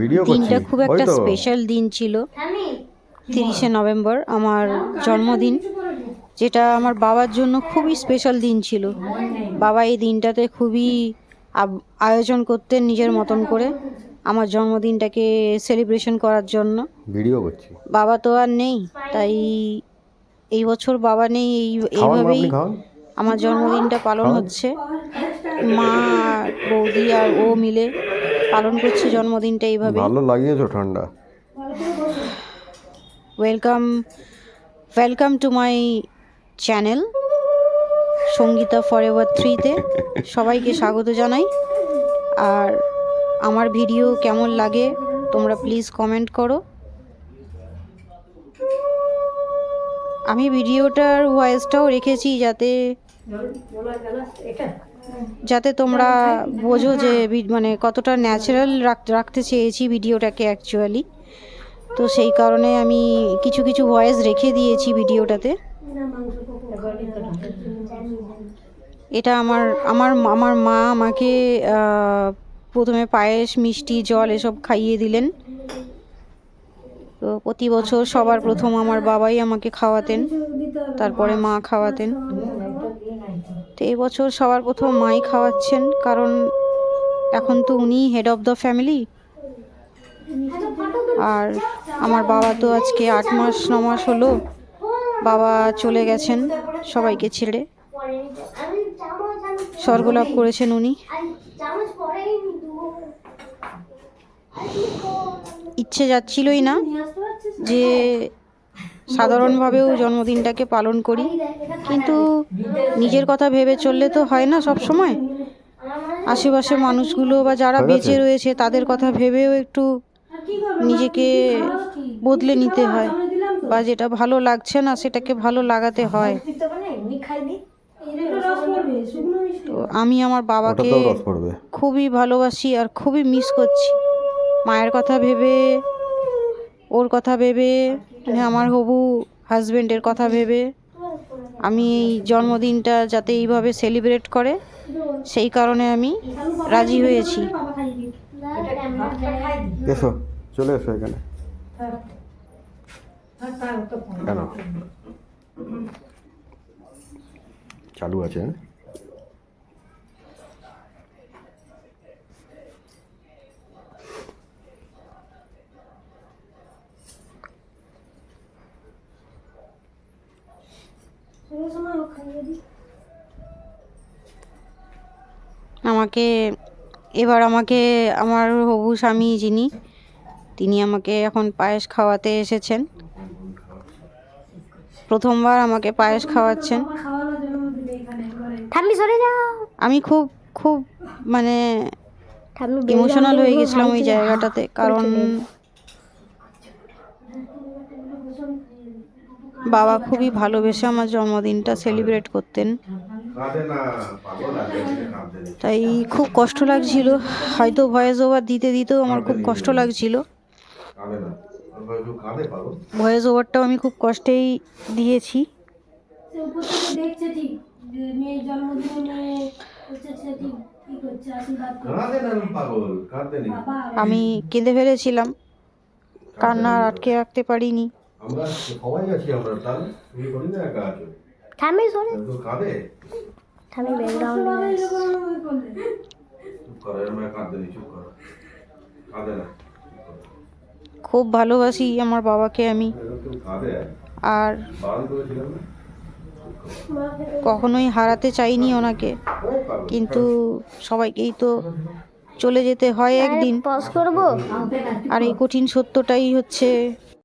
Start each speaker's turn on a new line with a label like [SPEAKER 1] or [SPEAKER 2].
[SPEAKER 1] Video করছি।
[SPEAKER 2] দিনটা খুব একটা স্পেশাল দিন ছিল। তিরিশে নভেম্বর আমার জন্মদিন। যেটা আমার বাবার জন্য খুবই স্পেশাল দিন ছিল। বাবা এই দিনটাতে খুবই আয়োজন করতেন নিজের মতন করে আমার জন্মদিনটাকে সেলিব্রেশন করার জন্য।
[SPEAKER 1] ভিডিও করছি।
[SPEAKER 2] বাবা তো আর নেই তাই এই বছর বাবা নেই এই এইভাবেই আমার জন্মদিনটা পালন হচ্ছে। মা বৌদি আর ও মিলে পালন করছি জন্মদিনটা এইভাবে
[SPEAKER 1] ভালো লাগিয়েছো ঠান্ডা।
[SPEAKER 2] Welcome welcome to my channel Sangeeta for ever থ্রিতে সবাইকে স্বাগত জানাই। আর আমার ভিডিও কেমন লাগে তোমরা প্লিজ কমেন্ট করো। আমি ভিডিওটার ভয়েসটাও রেখেছি যাতে যাতে তোমরা বোঝো যে ভি- মানে কতটা ন্যাচারাল রাখতে চেয়েছি ভিডিওটাকে অ্যাকচুয়ালি তো সেই কারণে আমি কিছু কিছু ভয়েস রেখে দিয়েছি ভিডিওটাতে। এটা আমার আমার আমার মা আমাকে প্রথমে পায়েস মিষ্টি জল এসব খাইয়ে দিলেন। তো প্রতি বছর সবার প্রথম আমার বাবাই আমাকে খাওয়াতেন তারপরে মা খাওয়াতেন। তো এবছর সবার প্রথম মাই খাওয়াচ্ছেন, কারণ এখন তো উনি হেড অফ দ্য ফ্যামিলি আর আমার বাবা তো আজকে আট মাস, ন মাস হলো। বাবা চলে গেছেন সবাইকে ছেড়ে। স্বর্গলাভ করেছেন উনি। ইচ্ছে যাচ্ছিলই না যে সাধারণভাবেও জন্মদিনটাকে পালন করি। কিন্তু নিজের কথা ভেবে চললে তো হয় না সব সময়। আশেপাশে মানুষগুলো বা যারা বেঁচে রয়েছে তাদের কথা ভেবেও একটু নিজেকে বদলে নিতে হয়। বা যেটা ভালো লাগছে না সেটাকে ভালো লাগাতে হয়। তো আমি আমার বাবাকে খুবই ভালোবাসি আর খুবই মিস করছি। মায়ের কথা ভেবে ওর কথা ভেবে আমার হবু হাজবেন্ডের কথা ভেবে আমি এই জন্মদিনটা যাতে এইভাবে সেলিব্রেট করে, সেই কারণে আমি রাজি হয়েছি।
[SPEAKER 1] এসো, চলে এসো এখানে। চালু আছে
[SPEAKER 2] আমাকে এবার আমাকে আমার হবু স্বামী যিনি তিনি আমাকে এখন পায়েস খাওয়াতে এসেছেন। প্রথমবার আমাকে পায়েস খাওয়াচ্ছেন। আমি খুব খুব মানে ইমোশনাল হয়ে গেছিলাম ওই জায়গাটাতে কারণ বাবা খুবই ভালোবেসে আমার জন্মদিনটা সেলিব্রেট করতেন। তাই খুব কষ্ট লাগছিল। হয়তো ভয়েস ওভার দিতে দিতেও আমার খুব কষ্ট লাগছিল। ভয়েস ওভারটাও আমি খুব কষ্টেই দিয়েছি। আমি কেঁদে ফেলেছিলাম। কান্না আটকে রাখতে পারিনি।
[SPEAKER 1] আমরা সবাই আছি আমরা তাহলে তুমি করি না একা আছো
[SPEAKER 3] ঠাম্মি সরে
[SPEAKER 1] তো কাঁদে?
[SPEAKER 3] ঠাম্মি ব্যাকগ্রাউন্ড
[SPEAKER 1] চুপ করো এরম কাঁদতে নেই চুপ করো। কাঁদে না
[SPEAKER 2] খুব ভালোবাসি আমার বাবাকে আমি। আর কখনোই হারাতে চাইনি ওনাকে। কিন্তু সবাইকেই তো চলে যেতে হয় একদিন।
[SPEAKER 3] পজ করব?
[SPEAKER 2] আর এই কঠিন সত্যটাই হচ্ছে।